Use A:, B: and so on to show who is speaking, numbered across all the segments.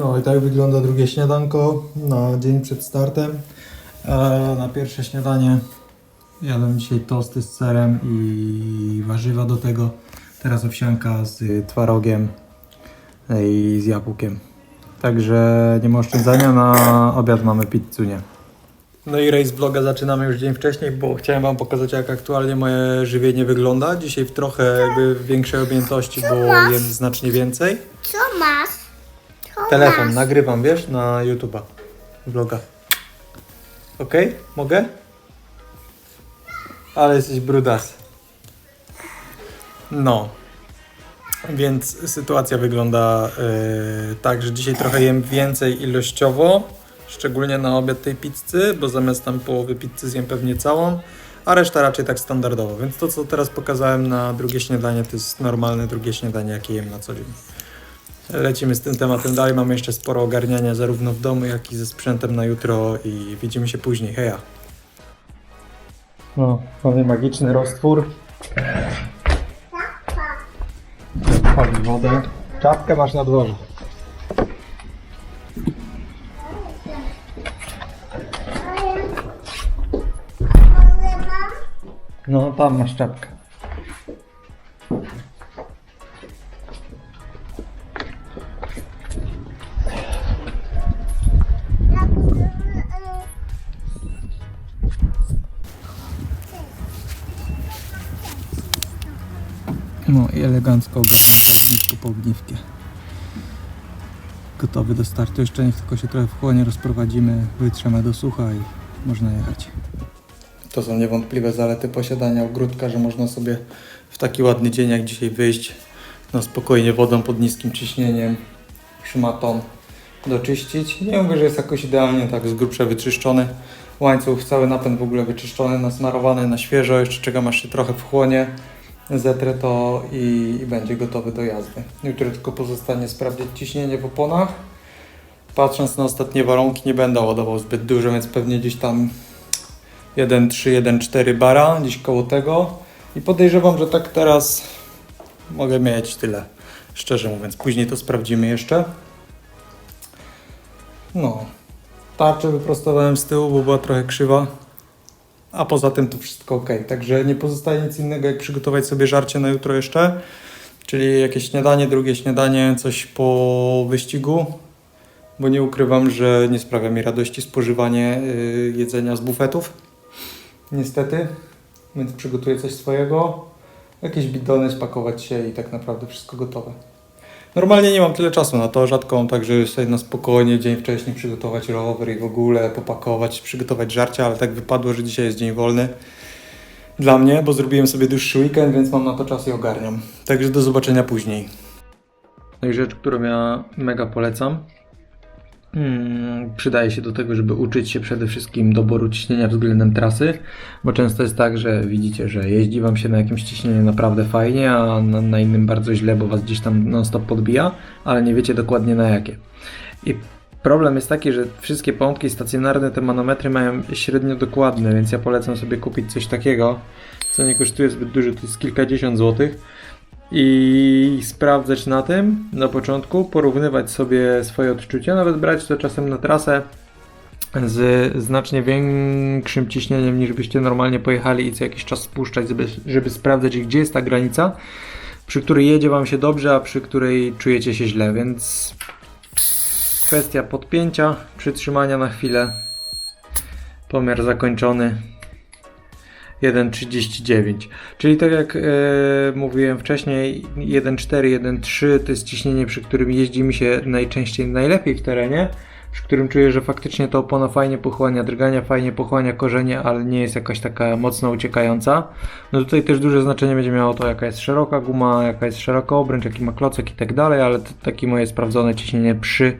A: No i tak wygląda drugie śniadanko na dzień przed startem. E, na pierwsze śniadanie jadłem dzisiaj tosty z serem i warzywa do tego. Teraz owsianka z twarogiem i z jabłkiem. Także nie ma oszczędzania, na obiad mamy pizzunię. No i race vloga zaczynamy już dzień wcześniej, bo chciałem wam pokazać jak aktualnie moje żywienie wygląda. Dzisiaj w trochę jakby większej objętości, bo jem znacznie więcej.
B: Co masz?
A: Telefon, nagrywam, wiesz, na YouTube'a, vloga. Okej? Mogę? Ale jesteś brudas. No. Więc sytuacja wygląda yy, tak, że dzisiaj trochę jem więcej ilościowo, szczególnie na obiad tej pizzy, bo zamiast tam połowy pizzy zjem pewnie całą, a reszta raczej tak standardowo. Więc to, co teraz pokazałem na drugie śniadanie, to jest normalne drugie śniadanie, jakie jem na co dzień. Lecimy z tym tematem dalej. Mamy jeszcze sporo ogarniania zarówno w domu, jak i ze sprzętem na jutro i widzimy się później. Heja! No, mamy magiczny roztwór. Pali wodę. Czapkę masz na dworze. No, tam masz czapkę. Gotowy do startu. Jeszcze niech tylko się trochę w chłonie rozprowadzimy, wytrzemy do sucha i można jechać. To są niewątpliwe zalety posiadania ogródka, że można sobie w taki ładny dzień jak dzisiaj wyjść na spokojnie wodą pod niskim ciśnieniem, szmatą doczyścić. Nie mówię, że jest jakoś idealnie tak z grubsza wyczyszczony. Łańcuch, cały napęd w ogóle wyczyszczony, nasmarowany na świeżo. Jeszcze czekam aż się trochę wchłonie zetrę to i, i będzie gotowy do jazdy. Jutro tylko pozostanie sprawdzić ciśnienie w oponach. Patrząc na ostatnie warunki nie będę ładował zbyt dużo, więc pewnie gdzieś tam 1,3, 1,4 bara, gdzieś koło tego. I podejrzewam, że tak teraz mogę mieć tyle, szczerze mówiąc. Później to sprawdzimy jeszcze. No, tarczę wyprostowałem z tyłu, bo była trochę krzywa. A poza tym to wszystko ok. Także nie pozostaje nic innego, jak przygotować sobie żarcie na jutro jeszcze. Czyli jakieś śniadanie, drugie śniadanie, coś po wyścigu. Bo nie ukrywam, że nie sprawia mi radości spożywanie y, jedzenia z bufetów. Niestety. Więc przygotuję coś swojego. Jakieś bidony, spakować się i tak naprawdę wszystko gotowe. Normalnie nie mam tyle czasu na to, rzadko mam tak, sobie na spokojnie dzień wcześniej przygotować rower i w ogóle popakować, przygotować żarcia, ale tak wypadło, że dzisiaj jest dzień wolny dla mnie, bo zrobiłem sobie dłuższy weekend, więc mam na to czas i ogarniam. Także do zobaczenia później. No i rzecz, którą ja mega polecam, mm, przydaje się do tego, żeby uczyć się przede wszystkim doboru ciśnienia względem trasy, bo często jest tak, że widzicie, że jeździ Wam się na jakimś ciśnieniu naprawdę fajnie, a na, na innym bardzo źle, bo Was gdzieś tam non-stop podbija, ale nie wiecie dokładnie na jakie. I problem jest taki, że wszystkie pompki stacjonarne, te manometry mają średnio dokładne, więc ja polecam sobie kupić coś takiego, co nie kosztuje zbyt dużo, to jest kilkadziesiąt złotych i sprawdzać na tym na początku, porównywać sobie swoje odczucia, nawet brać to czasem na trasę z znacznie większym ciśnieniem niż byście normalnie pojechali i co jakiś czas spuszczać, żeby, żeby sprawdzać gdzie jest ta granica, przy której jedzie Wam się dobrze, a przy której czujecie się źle, więc kwestia podpięcia, przytrzymania na chwilę, pomiar zakończony. 1,39. Czyli tak jak e, mówiłem wcześniej, 1,4, 1,3 to jest ciśnienie, przy którym jeździ mi się najczęściej najlepiej w terenie, przy którym czuję, że faktycznie ta opona fajnie pochłania drgania, fajnie pochłania korzenie, ale nie jest jakaś taka mocno uciekająca. No tutaj też duże znaczenie będzie miało to, jaka jest szeroka guma, jaka jest szeroka obręcz, jaki ma klocek i tak dalej, ale to takie moje sprawdzone ciśnienie przy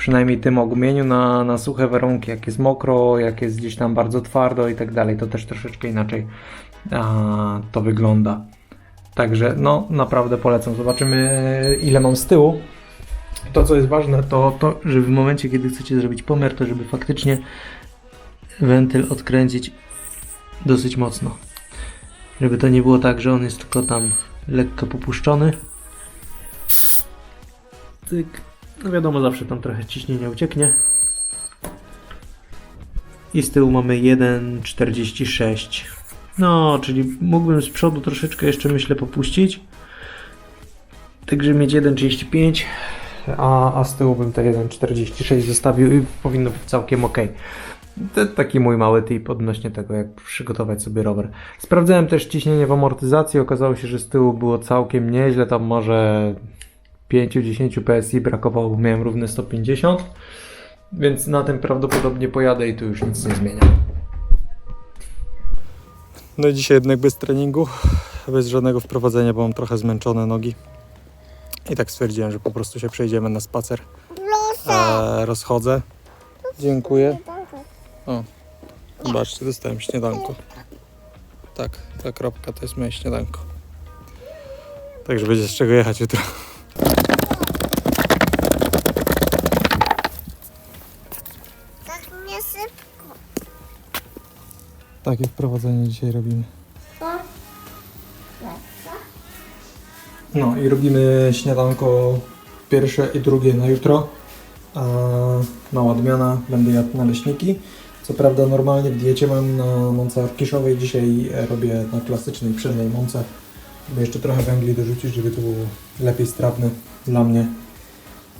A: przynajmniej tym ogumieniu na, na suche warunki, jak jest mokro, jak jest gdzieś tam bardzo twardo i tak dalej, to też troszeczkę inaczej a, to wygląda. Także no naprawdę polecam. Zobaczymy ile mam z tyłu. To co jest ważne to to, że w momencie kiedy chcecie zrobić pomiar, to żeby faktycznie wentyl odkręcić dosyć mocno. Żeby to nie było tak, że on jest tylko tam lekko popuszczony. Tyk
C: No wiadomo, zawsze tam trochę ciśnienie ucieknie. I z tyłu mamy 1,46. No, czyli mógłbym z przodu troszeczkę jeszcze myślę popuścić. Także mieć 1,35, a, a z tyłu bym te 1,46 zostawił i powinno być całkiem ok. To taki mój mały tip odnośnie tego, jak przygotować sobie rower. Sprawdzałem też ciśnienie w amortyzacji. Okazało się, że z tyłu było całkiem nieźle. Tam może 5-10 PSI brakowało, miałem równe 150. Więc na tym prawdopodobnie pojadę i tu już nic nie zmienia.
A: No i dzisiaj jednak bez treningu, bez żadnego wprowadzenia, bo mam trochę zmęczone nogi. I tak stwierdziłem, że po prostu się przejdziemy na spacer. E, rozchodzę. Dziękuję. O, zobaczcie, dostałem śniadanko. Tak, ta kropka to jest moje śniadanko. Także będzie z czego jechać jutro.
B: Tak nie szybko.
A: Takie wprowadzenie dzisiaj robimy. No i robimy śniadanko pierwsze i drugie na jutro. A mała odmiana, będę jadł naleśniki. Co prawda normalnie w diecie mam na mące orkiszowej, dzisiaj robię na klasycznej pszennej mące. By jeszcze trochę węgli dorzucić, żeby to było lepiej strawne dla mnie.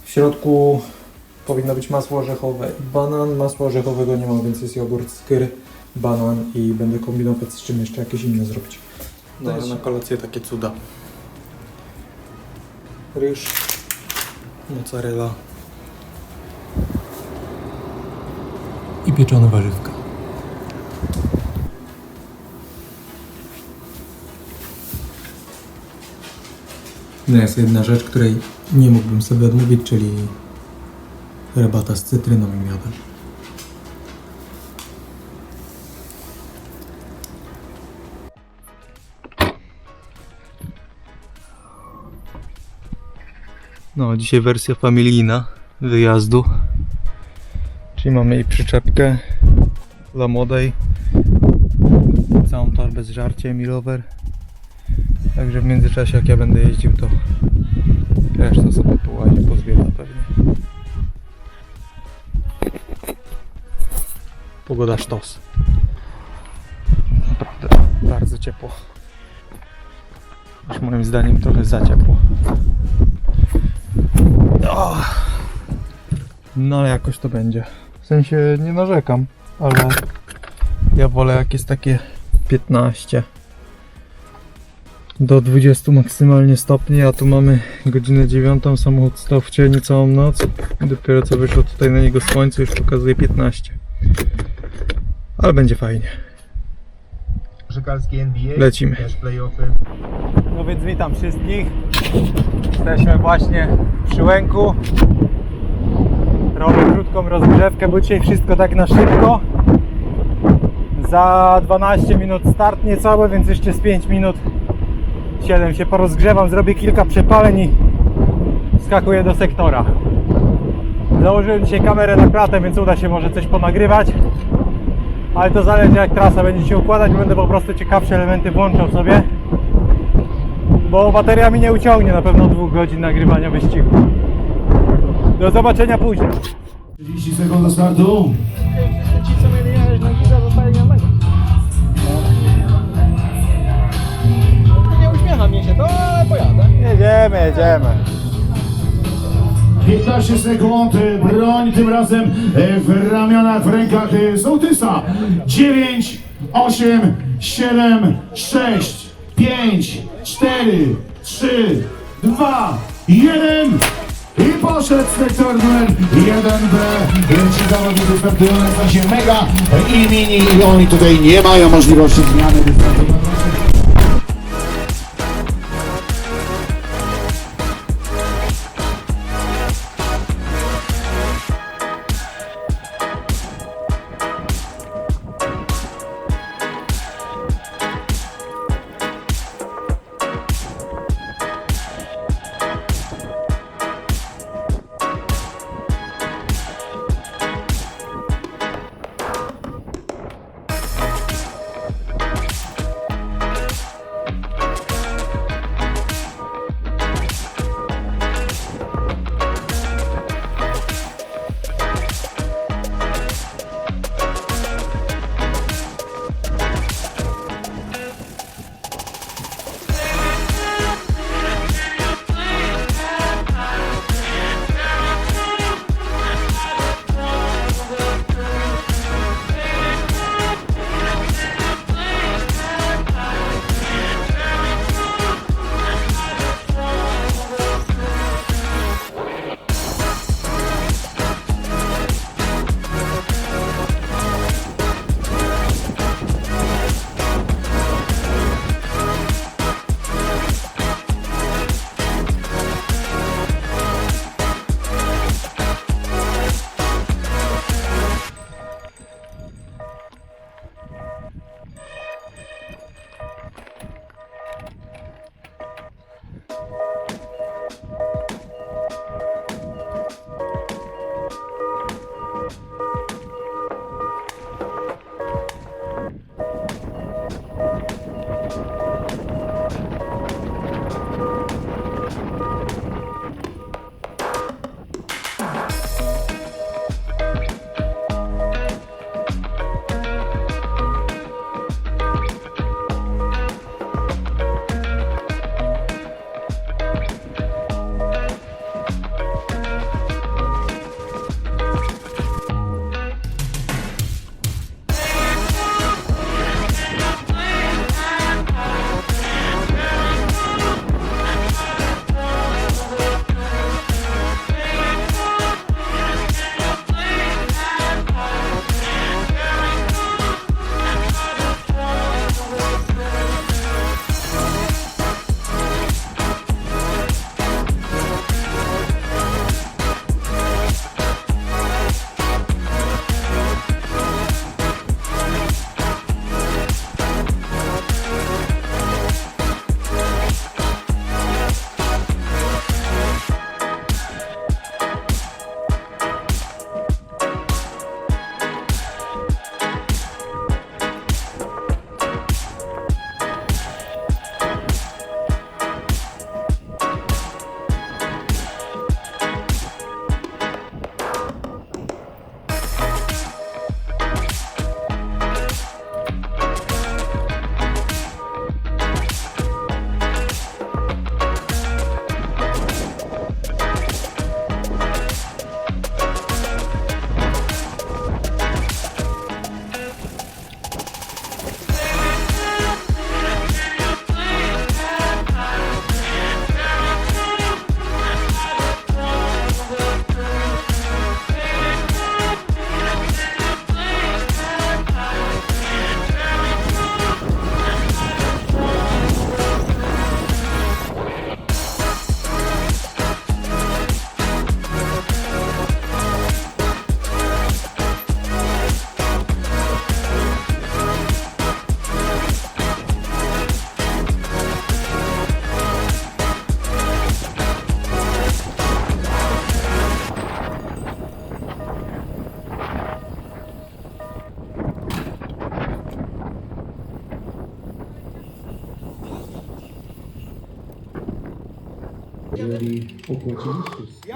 A: W środku powinno być masło orzechowe i banan. Masła orzechowego nie ma, więc jest jogurt, skyr, banan i będę kombinować z czym jeszcze jakieś inne zrobić. No, ale na kolację takie cuda. Ryż, mozzarella i pieczone warzywka. Jest jedna rzecz, której nie mógłbym sobie odmówić, czyli herbata z cytryną i miodem. No, dzisiaj wersja familijna wyjazdu. Czyli mamy i przyczepkę dla młodej, całą torbę z żarciem i rower. Także w międzyczasie jak ja będę jeździł to reszta sobie połazi, pozbiera pewnie. Pogoda sztos. Naprawdę bardzo ciepło. Aż moim zdaniem trochę za ciepło. No ale jakoś to będzie. W sensie nie narzekam, ale ja wolę jak jest takie 15 do 20 maksymalnie stopni, a tu mamy godzinę 9, samochód stał w cieniu całą noc. Dopiero co wyszło tutaj na niego słońce, już pokazuje 15. Ale będzie fajnie.
D: Koszykarski NBA,
A: Lecimy.
D: też playoffy.
A: No więc witam wszystkich. Jesteśmy właśnie przy łęku. Robię krótką rozgrzewkę, bo dzisiaj wszystko tak na szybko. Za 12 minut start niecały, więc jeszcze z 5 minut 7 się porozgrzewam, zrobię kilka przepaleń i skakuję do sektora. Założyłem dzisiaj kamerę na klatę, więc uda się może coś ponagrywać. Ale to zależy jak trasa będzie się układać, będę po prostu ciekawsze elementy włączał sobie bo bateria mi nie uciągnie na pewno dwóch godzin nagrywania wyścigu. Do zobaczenia później.
E: 30 sekund do startu.
A: Nie uśmiecha mi się to, ale pojadę. Jedziemy, jedziemy.
E: 15 sekund, broń tym razem e, w ramionach, w rękach e, sołtysa. 9, 8, 7, 6, 5, 4, 3, 2, 1. I poszedł sektor numer 1B. Ci zawodnicy startują na mega i mini i oni tutaj nie mają możliwości zmiany dystansu.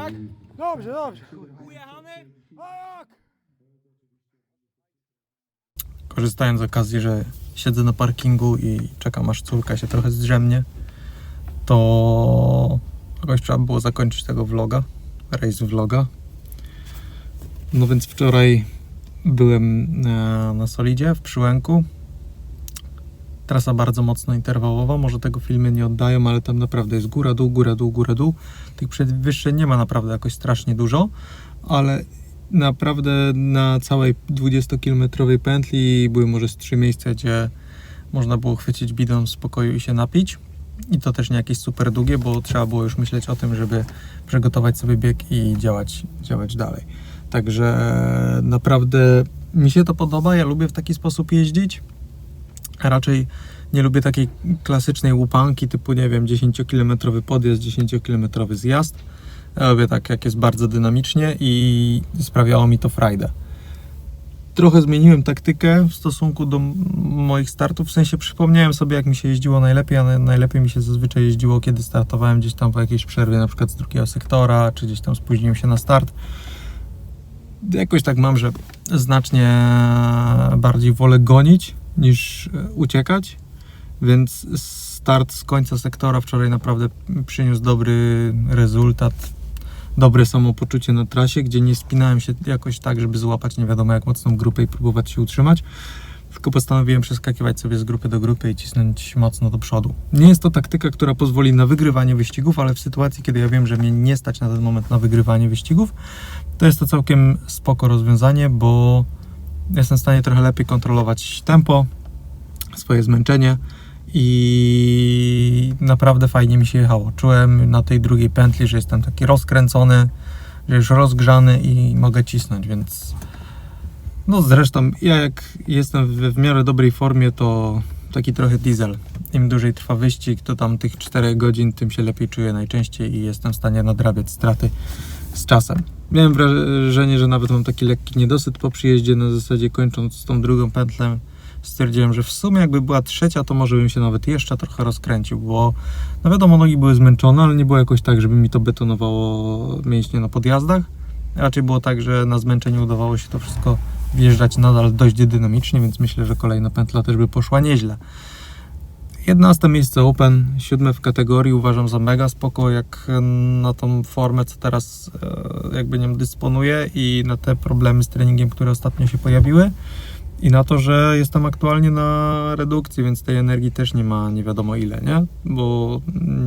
D: Jak? Dobrze, dobrze. Ujechany? Tak!
A: Korzystając z okazji, że siedzę na parkingu i czekam aż córka się trochę zdrzemnie, to jakoś trzeba było zakończyć tego vloga, race vloga. No więc wczoraj byłem e, na Solidzie w Przyłęku. Trasa bardzo mocno interwałowa, może tego filmy nie oddają, ale tam naprawdę jest góra, dół, góra, dół, góra, dół. Tych przewyższeń nie ma naprawdę jakoś strasznie dużo, ale naprawdę na całej 20-kilometrowej pętli były może z trzy miejsca, gdzie można było chwycić bidon w spokoju i się napić. I to też nie jakieś super długie, bo trzeba było już myśleć o tym, żeby przygotować sobie bieg i działać, działać dalej. Także naprawdę mi się to podoba. Ja lubię w taki sposób jeździć. Raczej nie lubię takiej klasycznej łupanki typu, nie wiem, 10-kilometrowy podjazd, 10-kilometrowy zjazd. Ja tak, jak jest bardzo dynamicznie i sprawiało mi to frajdę. Trochę zmieniłem taktykę w stosunku do moich startów, w sensie przypomniałem sobie, jak mi się jeździło najlepiej, a na- najlepiej mi się zazwyczaj jeździło, kiedy startowałem gdzieś tam po jakiejś przerwie, na przykład z drugiego sektora, czy gdzieś tam spóźniłem się na start. Jakoś tak mam, że znacznie bardziej wolę gonić niż e, uciekać, więc start z końca sektora wczoraj naprawdę przyniósł dobry rezultat, dobre samopoczucie na trasie, gdzie nie spinałem się jakoś tak, żeby złapać nie wiadomo jak mocną grupę i próbować się utrzymać, tylko postanowiłem przeskakiwać sobie z grupy do grupy i cisnąć mocno do przodu. Nie jest to taktyka, która pozwoli na wygrywanie wyścigów, ale w sytuacji, kiedy ja wiem, że mnie nie stać na ten moment na wygrywanie wyścigów, to jest to całkiem spoko rozwiązanie, bo jestem w stanie trochę lepiej kontrolować tempo, swoje zmęczenie i naprawdę fajnie mi się jechało. Czułem na tej drugiej pętli, że jestem taki rozkręcony, że już rozgrzany i mogę cisnąć, więc no zresztą ja jak jestem w, w miarę dobrej formie, to taki trochę diesel. Im dłużej trwa wyścig, to tam tych 4 godzin, tym się lepiej czuję najczęściej i jestem w stanie nadrabiać straty z czasem. Miałem wrażenie, że nawet mam taki lekki niedosyt po przyjeździe, na zasadzie kończąc z tą drugą pętlę, stwierdziłem, że w sumie jakby była trzecia, to może bym się nawet jeszcze trochę rozkręcił, bo no wiadomo, nogi były zmęczone, ale nie było jakoś tak, żeby mi to betonowało mięśnie na podjazdach. Raczej było tak, że na zmęczeniu udawało się to wszystko wjeżdżać nadal dość dynamicznie, więc myślę, że kolejna pętla też by poszła nieźle. 11 miejsce Open, siódme w kategorii uważam za mega spoko, jak na tą formę, co teraz e, jakby nią dysponuję i na te problemy z treningiem, które ostatnio się pojawiły i na to, że jestem aktualnie na redukcji, więc tej energii też nie ma nie wiadomo ile, nie? Bo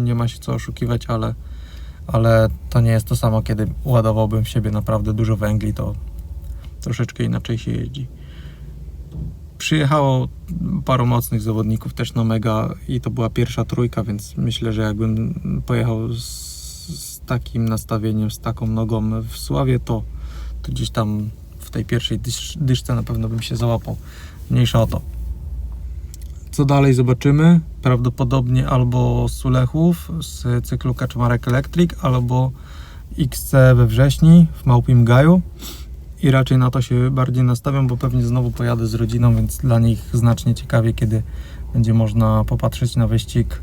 A: nie ma się co oszukiwać, ale, ale to nie jest to samo, kiedy ładowałbym w siebie naprawdę dużo węgli, to troszeczkę inaczej się jeździ. Przyjechało paru mocnych zawodników też na mega i to była pierwsza trójka, więc myślę, że jakbym pojechał z, z takim nastawieniem, z taką nogą w Sławie, to, to gdzieś tam w tej pierwszej dysz, dyszce na pewno bym się załapał. Mniejsza o to. Co dalej zobaczymy? Prawdopodobnie albo Sulechów z cyklu Kaczmarek Electric, albo XC we wrześni w Małpim Gaju i raczej na to się bardziej nastawiam, bo pewnie znowu pojadę z rodziną, więc dla nich znacznie ciekawie, kiedy będzie można popatrzeć na wyścig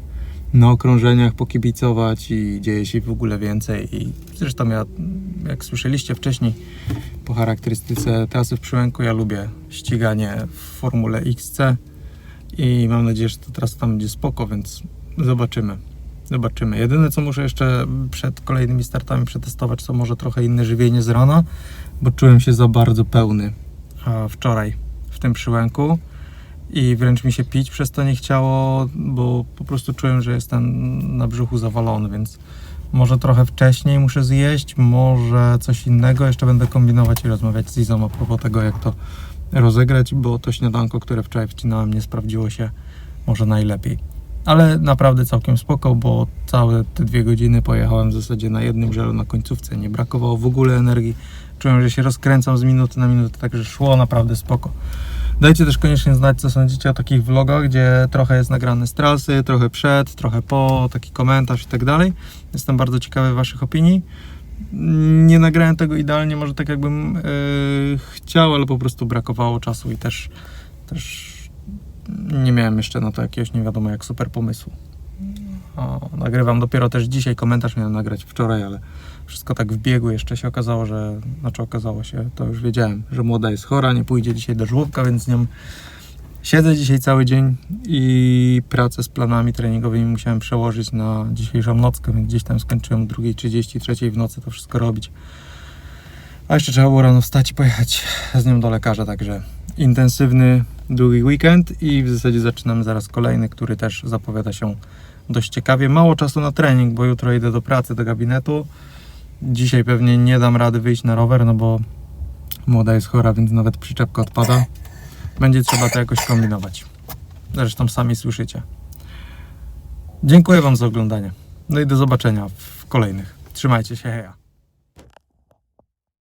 A: na okrążeniach, pokibicować i dzieje się w ogóle więcej. I zresztą ja, jak słyszeliście wcześniej po charakterystyce trasy w Przyłęku, ja lubię ściganie w Formule XC i mam nadzieję, że ta trasa tam będzie spoko, więc zobaczymy. Zobaczymy. Jedyne co muszę jeszcze przed kolejnymi startami przetestować, to może trochę inne żywienie z rana, bo czułem się za bardzo pełny a, wczoraj w tym przyłęku i wręcz mi się pić przez to nie chciało, bo po prostu czułem, że jestem na brzuchu zawalony, więc może trochę wcześniej muszę zjeść, może coś innego. Jeszcze będę kombinować i rozmawiać z Izą a propos tego, jak to rozegrać, bo to śniadanko, które wczoraj wcinałem, nie sprawdziło się może najlepiej. Ale naprawdę całkiem spoko, bo całe te dwie godziny pojechałem w zasadzie na jednym żelu na końcówce. Nie brakowało w ogóle energii. Czułem, że się rozkręcam z minuty na minutę, także szło naprawdę spoko. Dajcie też koniecznie znać, co sądzicie o takich vlogach, gdzie trochę jest nagrane z trasy, trochę przed, trochę po, taki komentarz i tak dalej. Jestem bardzo ciekawy Waszych opinii. Nie nagrałem tego idealnie, może tak jakbym yy, chciał, ale po prostu brakowało czasu i też, też nie miałem jeszcze na to jakiegoś nie wiadomo jak super pomysłu. O, nagrywam dopiero też dzisiaj, komentarz miałem nagrać wczoraj, ale wszystko tak w biegu jeszcze się okazało, że, znaczy okazało się, to już wiedziałem, że młoda jest chora, nie pójdzie dzisiaj do żłobka, więc z nią siedzę dzisiaj cały dzień i pracę z planami treningowymi musiałem przełożyć na dzisiejszą nockę, więc gdzieś tam skończyłem o 2.30, 3 w nocy to wszystko robić. A jeszcze trzeba było rano wstać i pojechać z nią do lekarza, także intensywny, długi weekend i w zasadzie zaczynamy zaraz kolejny, który też zapowiada się dość ciekawie. Mało czasu na trening, bo jutro idę do pracy, do gabinetu. Dzisiaj pewnie nie dam rady wyjść na rower, no bo młoda jest chora, więc nawet przyczepka odpada. Będzie trzeba to jakoś kombinować. Zresztą sami słyszycie. Dziękuję Wam za oglądanie. No i do zobaczenia w kolejnych. Trzymajcie się, heja.